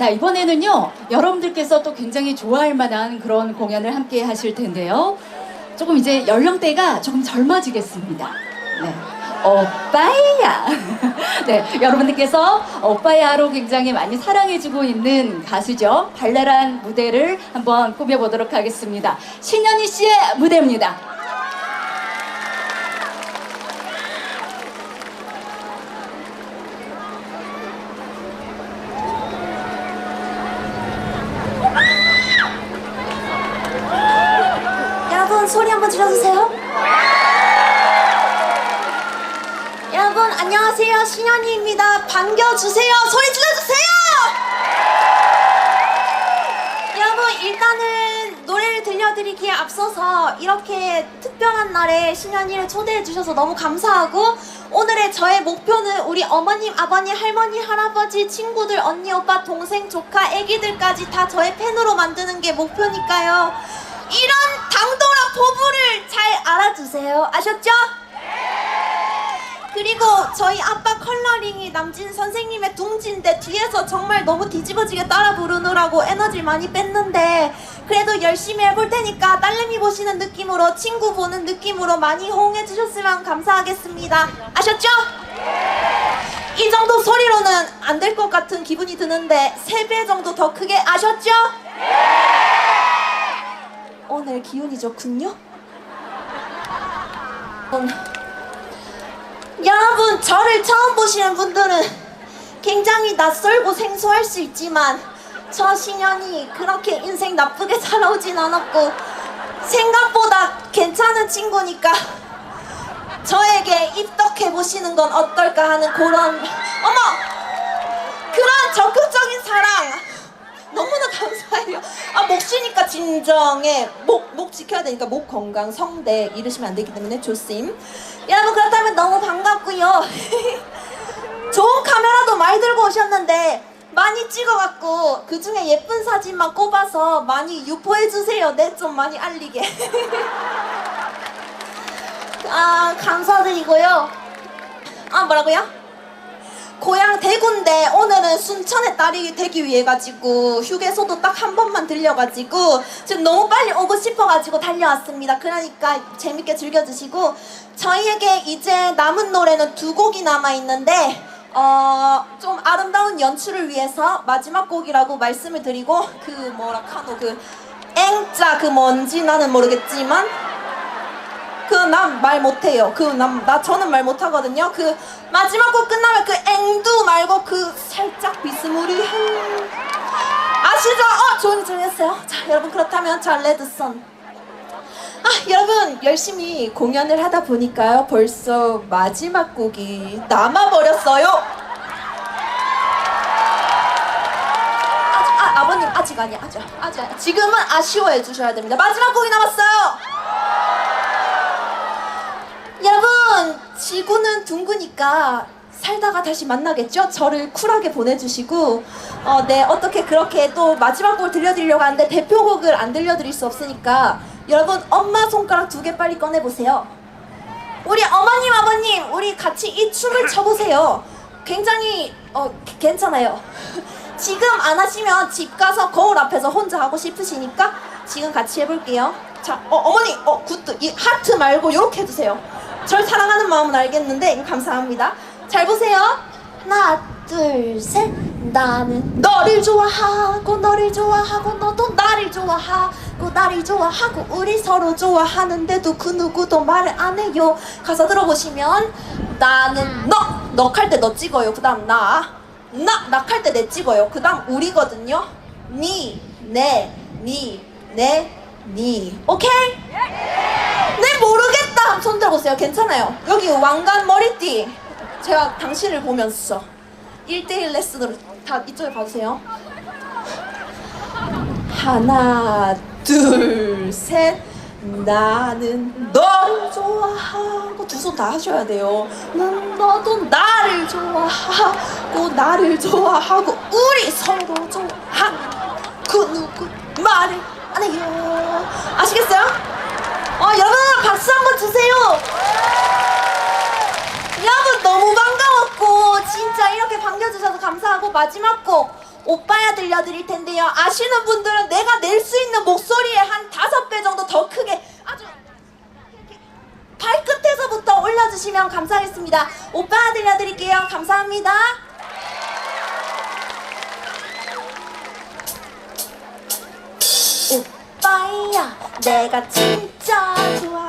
자, 이번에는요, 여러분들께서 또 굉장히 좋아할 만한 그런 공연을 함께 하실 텐데요. 조금 이제 연령대가 조금 젊어지겠습니다. 네. 오빠야. 네, 여러분들께서 오빠야로 굉장히 많이 사랑해주고 있는 가수죠. 발랄한 무대를 한번 꾸며보도록 하겠습니다. 신현희 씨의 무대입니다. 질러주세요. 여러분 안녕하세요 신현이입니다. 반겨주세요. 소리 질러주세요. 여러분 일단은 노래를 들려드리기에 앞서서 이렇게 특별한 날에 신현이를 초대해 주셔서 너무 감사하고 오늘의 저의 목표는 우리 어머님, 아버님, 할머니, 할아버지, 친구들, 언니, 오빠, 동생, 조카, 애기들까지 다 저의 팬으로 만드는 게 목표니까요. 이런 당돌한 포부를 잘 알아주세요. 아셨죠? 그리고 저희 아빠 컬러링이 남진 선생님의 둥지인데 뒤에서 정말 너무 뒤집어지게 따라 부르느라고 에너지를 많이 뺐는데 그래도 열심히 해볼 테니까 딸내미 보시는 느낌으로 친구 보는 느낌으로 많이 호응해 주셨으면 감사하겠습니다. 아셨죠? 이 정도 소리로는 안 될 것 같은 기분이 드는데 세 배 정도 더 크게 아셨죠? 오늘 기운이 좋군요. 음. 여러분 저를 처음 보시는 분들은 굉장히 낯설고 생소할 수 있지만 저 신현이 그렇게 인생 나쁘게 살아오진 않았고 생각보다 괜찮은 친구니까 저에게 입덕해 보시는 건 어떨까 하는 그런 어머 그런 적극적인 사랑 너무나 감사해요. 아, 목 쉬니까 진정해. 목, 목 지켜야 되니까 목 건강, 성대 잃으시면 안 되기 때문에 조심. 여러분, 그렇다면 너무 반갑고요. 좋은 카메라도 많이 들고 오셨는데, 많이 찍어갖고, 그 중에 예쁜 사진만 꼽아서 많이 유포해주세요. 내 좀 많이 알리게. 아, 감사드리고요. 아, 뭐라고요? 고향 대구인데 오늘은 순천에 딸이 되기 위해 가지고 휴게소도 딱 한 번만 들려가지고 지금 너무 빨리 오고 싶어가지고 달려왔습니다. 그러니까 재밌게 즐겨주시고 저희에게 이제 남은 노래는 두 곡이 남아 있는데 어 좀 아름다운 연출을 위해서 마지막 곡이라고 말씀을 드리고 그 뭐라 카노 그 앵자 그 뭔지 나는 모르겠지만 그난말 못해요. 그남나 저는 말 못하거든요. 그 마지막 곡 끝나면 그 앵두 말고 그 살짝 비스무리한 아시죠? 어 좋은 질문했어요. 자 여러분 그렇다면 자 레드선. 아 여러분 열심히 공연을 하다 보니까요 벌써 마지막 곡이 남아 버렸어요. 아직, 아 아버님 아직 아니야 아직 아직. 지금은 아쉬워해 주셔야 됩니다. 마지막 곡이 남았어요. 지구는 둥그니까 살다가 다시 만나겠죠? 저를 쿨하게 보내주시고 어, 네 어떻게 그렇게 또 마지막 곡을 들려드리려고 하는데 대표곡을 안 들려드릴 수 없으니까 여러분 엄마 손가락 두 개 빨리 꺼내보세요. 우리 어머님 아버님 우리 같이 이 춤을 춰보세요. 굉장히 어 기- 괜찮아요. 지금 안 하시면 집 가서 거울 앞에서 혼자 하고 싶으시니까 지금 같이 해볼게요. 자 어, 어머니 어 굿드 이 하트 말고 요렇게 해주세요 절 사랑하는 마음은 알겠는데 감사합니다. 잘 보세요. 하나 둘 셋. 나는 너를 좋아하고 너를 좋아하고 너도 나를 좋아하고 나를 좋아하고 우리 서로 좋아하는데도 그 누구도 말을 안 해요. 가사 들어보시면 나는 너너 할때 너 찍어요. 그 다음 나 나, 나할때 내 찍어요. 그 다음 우리거든요. 니, 내, 니, 내, 니. 오케이? 손 들어보세요. 괜찮아요. 여기 왕관 머리띠. 제가 당신을 보면서 1대1 레슨으로 다 이쪽에 봐주세요. 하나 둘 셋. 나는 너를 좋아하고 두 손 다 하셔야 돼요. 난 너도 나를 좋아하고 나를 좋아하고 우리 서로 좋아하고 그 누구 말을 안 해요. 아시겠어요? 어 여러분 박수 한번 주세요 여러분 너무 반가웠고 진짜 이렇게 반겨주셔서 감사하고 마지막 곡 오빠야 들려드릴 텐데요. 아시는 분들은 내가 낼 수 있는 목소리의 한 다섯 배 정도 더 크게 아주 발끝에서부터 올려주시면 감사하겠습니다. 오빠야 들려드릴게요. 감사합니다. 오빠야 내가 진 짜 좋아하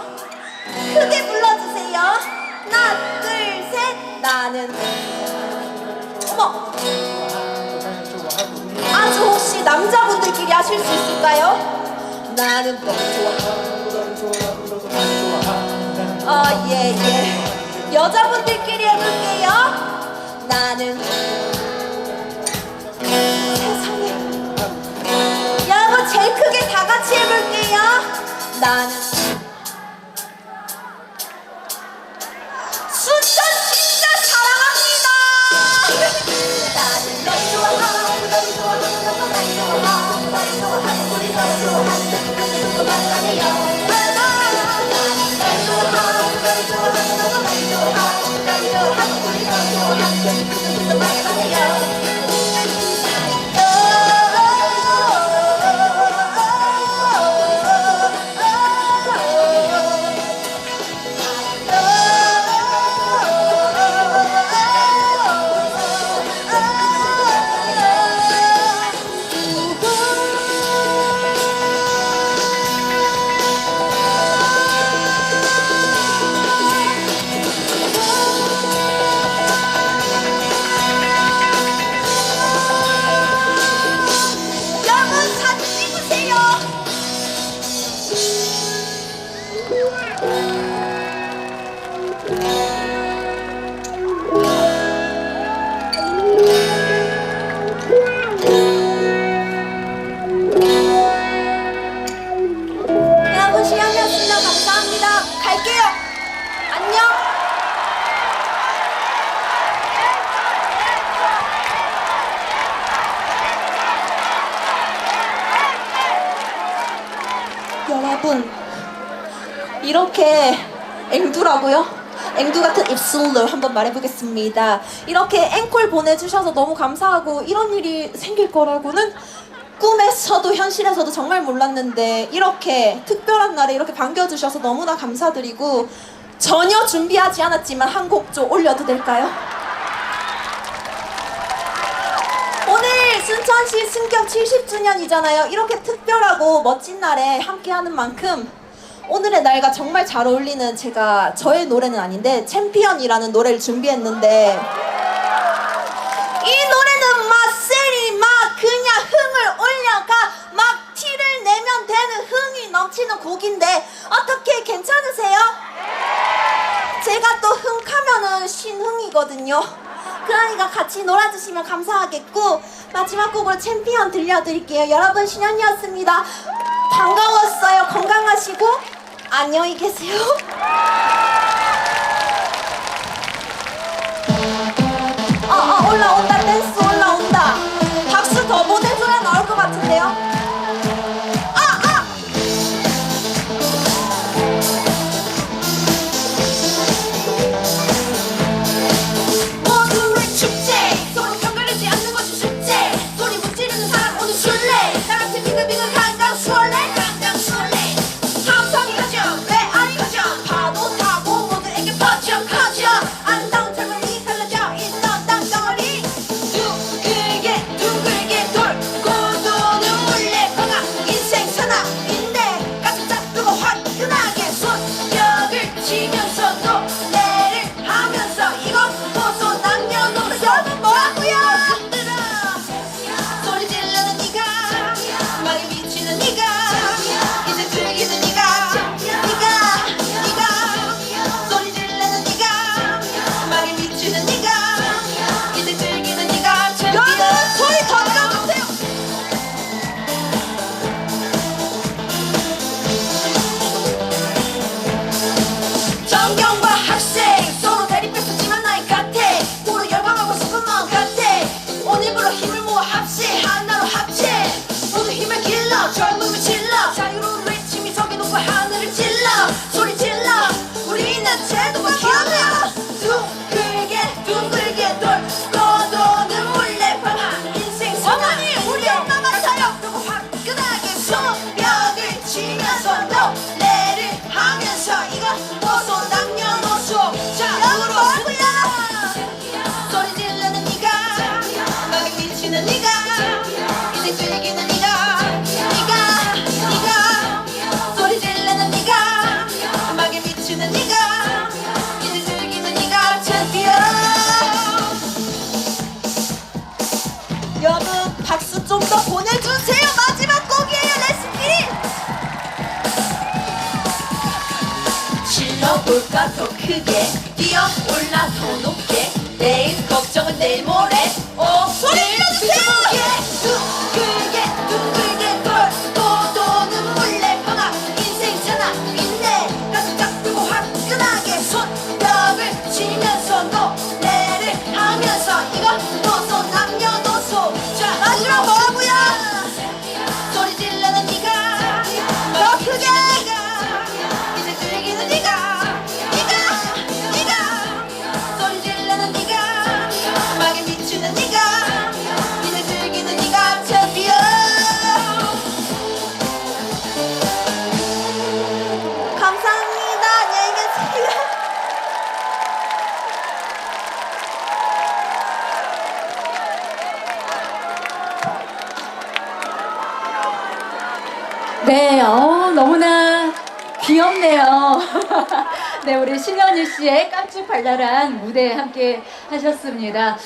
분 있으세요? 크게 불러주세요 하나 둘 셋 나는 어머 아주 혹시 남자분들끼리 하실 수 있을까요? 나는 너 좋아하고 아, 예, 예. 여자분들끼리 해볼게요. 나는 앵두라고요? 앵두 같은 입술로 한번 말해보겠습니다. 이렇게 앵콜 보내주셔서 너무 감사하고 이런 일이 생길 거라고는 꿈에서도 현실에서도 정말 몰랐는데 이렇게 특별한 날에 이렇게 반겨주셔서 너무나 감사드리고 전혀 준비하지 않았지만 한 곡 좀 올려도 될까요? 오늘 순천시 승격 70주년이잖아요. 이렇게 특별하고 멋진 날에 함께하는 만큼 오늘의 날과 정말 잘 어울리는 제가 저의 노래는 아닌데 챔피언이라는 노래를 준비했는데 이 노래는 막 세리 막 그냥 흥을 올려가 막 티를 내면 되는 흥이 넘치는 곡인데 어떻게 괜찮으세요? 제가 또 흥하면은 신흥이거든요. 그러니까 같이 놀아주시면 감사하겠고 마지막 곡으로 챔피언 들려드릴게요. 여러분 신현이었습니다. 반가웠어요. 건강하시고 안녕히 계세요. 아, 아, 올라온다. 가 더 크게 뛰어 올라 더 높게. 내일 걱정은 내일 모레. 오 소리 질러주세요! 너무나 귀엽네요. 네, 우리 신현일 씨의 깜찍 발랄한 무대 함께 하셨습니다.